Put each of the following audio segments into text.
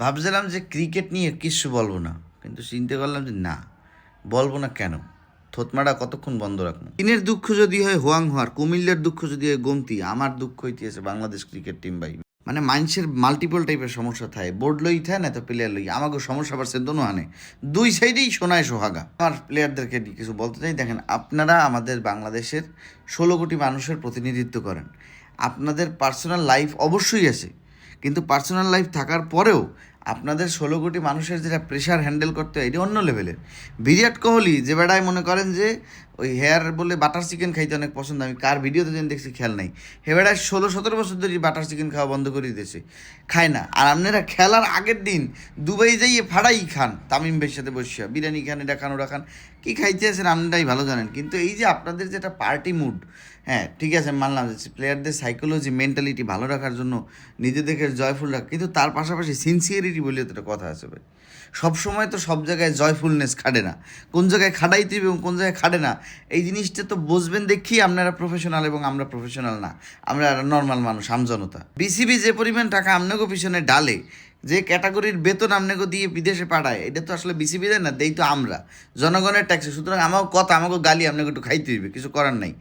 ভাবছিলাম যে ক্রিকেট নিয়ে কিচ্ছু বলব না, কিন্তু চিনতে করলাম যে না, বলব না কেন? থতমাটা কতক্ষণ বন্ধ রাখব? চীনের দুঃখ যদি হয় হোয়াং হোয়ার কুমিল্লার দুঃখ যদি হয় গমতি, আমার দুঃখ হইতেছে বাংলাদেশ ক্রিকেট টিম ভাই। মানে মানুষের মাল্টিপল টাইপের সমস্যা থাকে বোর্ড লই থাকে না তো প্লেয়ার লই, আমাকে সমস্যা পারছে দোনো আনে। দুই সাইডেই শোনায় সোহাগা। আমার প্লেয়ারদেরকে কিছু বলতে চাই, দেখেন আপনারা আমাদের বাংলাদেশের ষোলো কোটি মানুষের প্রতিনিধিত্ব করেন। আপনাদের পার্সোনাল লাইফ অবশ্যই আছে কিন্তু পার্সোনাল লাইফ থাকার পরেও আপনাদের ষোলো কোটি মানুষের যেটা প্রেশার হ্যান্ডেল করতে হয়, এটা অন্য লেভেলের বিরাট কোহলি যে বেড়ায় মনে করেন যে, ওই হেয়ার বলে বাটার চিকেন খাইতে অনেক পছন্দ, আমি কার ভিডিওতে যেন দেখছি খেয়াল নাই। হে বেড়ায় ষোলো সতেরো বছর ধরে বাটার চিকেন খাওয়া বন্ধ করে দিয়েছে খায় না। আর আপনারা খেলার আগের দিন দুবাই যাইয়ে ভাড়াই খান তামিম ভাইয়ের সাথে বসিয়া, বিরিয়ানি খান, এটা খান, ওটা খান, কী খাইতে আছেন আপনারাই ভালো জানেন। কিন্তু এই যে আপনাদের যেটা পার্টি মুড হ্যাঁ ঠিক আছে মানলাম যে প্লেয়ারদের সাইকোলজি মেন্টালিটি ভালো রাখার জন্য নিজেদেরকে জয়ফুল রাখ, কিন্তু তার পাশাপাশি সিনসিয়ারিটি বলে তো কথা আছে ভাই। সবসময় তো সব জায়গায় জয়ফুলনেস খাটে না। কোন জায়গায় খাটাইতে এবং কোন জায়গায় খাটে না। এই জিনিসটা তো বুঝবেন দেখি আপনারা প্রফেশনাল এবং আমরা প্রফেশনাল না। আমরা নর্মাল মানুষ, আমজনতা। বিসিবি যে পরিমাণ টাকা আমনেগো পিছনে ডালে যে ক্যাটাগরির বেতন আমনেগো দিয়ে বিদেশে পাঠায়, এটা তো আসলে বিসিবি দেয় না, দেই তো আমরা। জনগণের ট্যাক্সে সুতরাং আমাকে কথা, আমাকে গালি আপনাকে একটু খাইতে হইবে, কিছু করার নাই।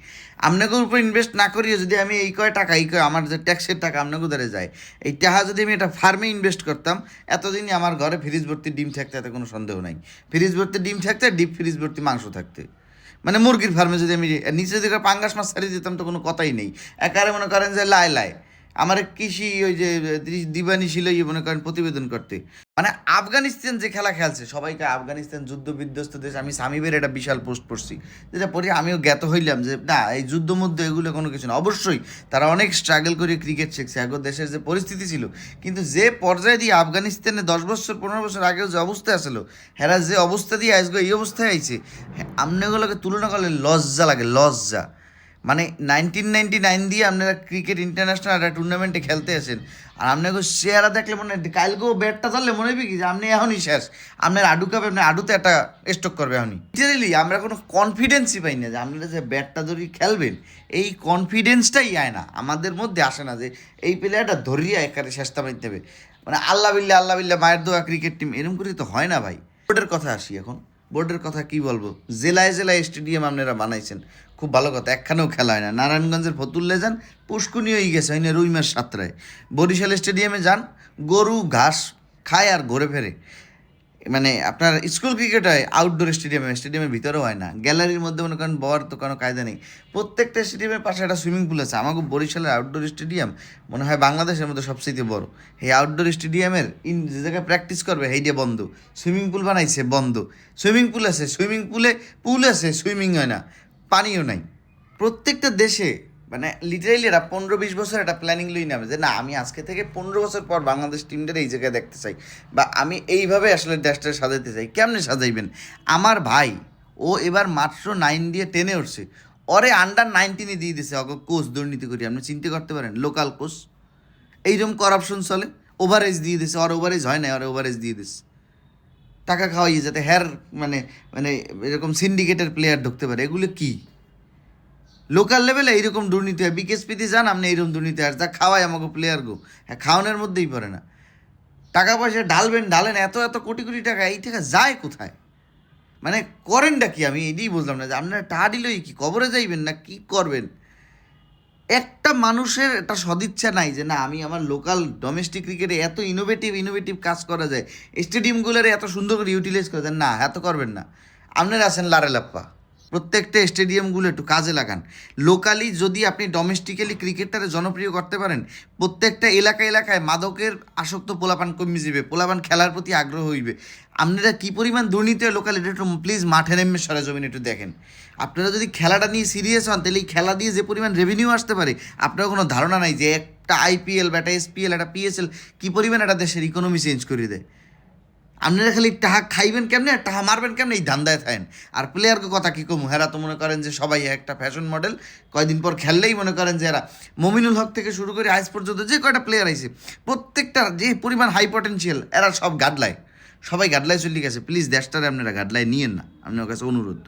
আপনাকে উপর ইনভেস্ট না করিয়ে যদি আমি এই কয় টাকা, এই কয় আমার যে ট্যাক্সের টাকা আপনাকে ধরে যায়, এই টাকা যদি আমি এটা ফার্মে ইনভেস্ট করতাম, এতদিনই আমার ঘরে ফ্রিজ ভর্তি ডিম থাকতে এতে কোনো সন্দেহ নাই। ফ্রিজ ভর্তি ডিম থাকতে ডিপ ফ্রিজ ভর্তি মাংস থাকতে। মানে মুরগির ফার্মে যদি আমি নিচে দিকে পাঙ্গাস মাছ ছাড়িয়ে দিতাম তো কোনো কথাই নেই। একারে মনে করেন যে লাই লাই। আমার কৃষি ওই যে দিবানি ছিল ইয়ে মনে করেন প্রতিবেদন করতে। মানে আফগানিস্তান যে খেলা খেলছে, সবাইকে আফগানিস্তান যুদ্ধ বিধ্বস্ত দেশ, আমি সামিবের একটা বিশাল পোস্ট পড়ছি। যেটা পরে আমিও জ্ঞাত হইলাম যে, না, এই যুদ্ধ মধ্যে এগুলো কোনো কিছু না। অবশ্যই তারা অনেক স্ট্রাগল করে ক্রিকেট শিখছে। আগের দেশের যে পরিস্থিতি ছিল, কিন্তু যে পর্যায়ে দিয়ে আফগানিস্তানে দশ বছর, পনেরো বছর আগেও যে অবস্থায় আসলো হেরা যে অবস্থা দিয়ে আসবে এই অবস্থায় আইছে আমনেগুলোকে তুলনা করলে লজ্জা লাগে, লজ্জা। মানে নাইনটিন নাইনটি নাইন দিয়ে আপনারা ক্রিকেট ইন্টারন্যাশনাল একটা টুর্নামেন্টে খেলতে আসেন। আর আপনাকে চেহারা দেখলে মনে হয় কালকেও ব্যাটটা ধরলে মনে হবে কি যে আপনি এখনই শেষ। আপনার আডু কাপে আপনি আডুতে একটা স্টক করবে এখনই। লিটারেলি আমরা কোনো কনফিডেন্সই পাই না যে আপনারা যে ব্যাটটা ধরি খেলবেন, এই কনফিডেন্সটাই আয় না। আমাদের মধ্যে আসে না যে এই প্লেয়ারটা ধরিয়ে একারে শেষটা মারতে হবে। মানে আল্লাহ বিল্লা আল্লাহ বিল্লা মায়ের দোয়া ক্রিকেট টিম এরকম করে তো হয় না ভাই। বোর্ডের কথা আসি এখন। বোর্ডের কথা কি বলব? জেলায় জেলায় স্টেডিয়াম আপনারা বানাইছেন। খুব ভালো কথা, একখানেও খেলা হয় না। নারায়ণগঞ্জের ফতুল্লে যান পুষ্কুনিও হয়ে গেছে, হয় না, রুই মাস সাতটায়। বরিশাল স্টেডিয়ামে যান, গরু, ঘাস খায় আর ঘরে ফেরে। মানে আপনার স্কুল ক্রিকেট হয় আউটডোর স্টেডিয়ামে স্টেডিয়ামের ভিতরেও হয় না। গ্যালারির মধ্যে মনে করেন বর তো কোনো কায়দা নেই। প্রত্যেকটা স্টেডিয়ামের পাশে একটা সুইমিং পুল আছে। আমাকে বরিশালের আউটডোর স্টেডিয়াম মনে হয় বাংলাদেশের মধ্যে সবচেয়ে বড়। এই আউটডোর স্টেডিয়ামের ইন যে জায়গায় প্র্যাকটিস করবে সেইটা বন্ধ। সুইমিং পুল বানাইছে, বন্ধ। সুইমিং পুল আছে। সুইমিং পুলে পুল আছে সুইমিং হয় না। পানিও নাই। প্রত্যেকটা দেশে মানে লিটারেলি এরা পনেরো বিশ বছর একটা প্ল্যানিং লই নেবে যে, না, আমি আজকে থেকে পনেরো বছর পর বাংলাদেশ টিমটার এই জায়গায় দেখতে চাই। বা আমি এইভাবে আসলে দেশটা সাজাইতে চাই। কেমনে সাজাইবেন? আমার ভাই, ও এবার মাত্র নাইন দিয়ে টেনে উঠছে। ওরে আন্ডার নাইনটিনে দিয়ে দিছে। অগ কোচ দুর্নীতি করি, আপনি চিন্তা করতে পারেন লোকাল কোচ। এইরকম করাপশন চলে। ওভারেজ দিয়ে দিছে। ওর ওভারেজ হয় না ওর ওভারেজ দিয়ে দিছে। টাকা খাওয়াইয়ে যাতে হ্যার মানে মানে এরকম সিন্ডিকেটের প্লেয়ার ঢুকতে পারে। এগুলো কি? লোকাল লেভেলে এইরকম দুর্নীতি হয়। বিকেএসপিতে যান, আপনি এইরকম দুর্নীতি আর যা খাওয়াই আমাকে প্লেয়ার গো। হ্যাঁ খাওয়ানোর মধ্যেই পড়ে না। টাকা পয়সা ঢালবেন, ঢালেন, এত এত কোটি কোটি টাকা, এই টাকা যায় কোথায়? মানে করেনটা কি? আমি এটাই বুঝলাম না যে আপনারা টাকা দিলেই কি? কবরে যাইবেন না? কি করবেন? একটা মানুষের একটা সদিচ্ছা নাই যে না, আমি আমার লোকাল ডোমেস্টিক ক্রিকেটে এত ইনোভেটিভ ইনোভেটিভ কাজ করা যায়। স্টেডিয়ামগুলোর এত সুন্দর করে ইউটিলাইজ করা যায়। না, এত করবেন না। আপনারা আছেন লারেলাপ্পা। প্রত্যেকটা স্টেডিয়ামগুলো একটু কাজে লাগান। লোকালি যদি আপনি ডোমেস্টিক্যালি ক্রিকেটটারে জনপ্রিয় করতে পারেন, প্রত্যেকটা এলাকা এলাকায় মাদকের আসক্ত পোলাপান কমে যাবে পোলাপান খেলার প্রতি আগ্রহ হইবে। আপনারা কী পরিমাণ দুর্নীতি হয় লোকাল এটা একটু প্লিজ মাঠে নেমে সরেজমিন একটু দেখেন। আপনারা যদি খেলাটা নিয়ে সিরিয়াস হন, তাহলে এই খেলা দিয়ে যে পরিমাণ রেভিনিউ আসতে পারে, আপনার কোনো ধারণা নাই যে একটা আইপিএল বা একটা এসপিএল একটা পিএসএল কী পরিমাণ একটা দেশের ইকোনমি চেঞ্জ করে দেয়। আপনারা খালি টাহা খাইবেন কেমনে? আর টাহা মারবেন কেমনে? এই ধান্দায় থাকেন। আর প্লেয়ারকে কথা কী কম? হেরা তো মনে করেন যে সবাই একটা ফ্যাশন মডেল কয়দিন পর খেললেই মনে করেন যে এরা মমিনুল হক থেকে শুরু করে আইস পর্যন্ত যে কয়টা প্লেয়ার আইছে প্রত্যেকটার যে পরিমাণ হাই পটেন্সিয়াল এরা সব গাদলায়। সবাই গাডলায় চলে গেছে। প্লিজ দেশটারে আপনারা গাডলায় নিয়েন না। আপনার কাছে অনুরোধ।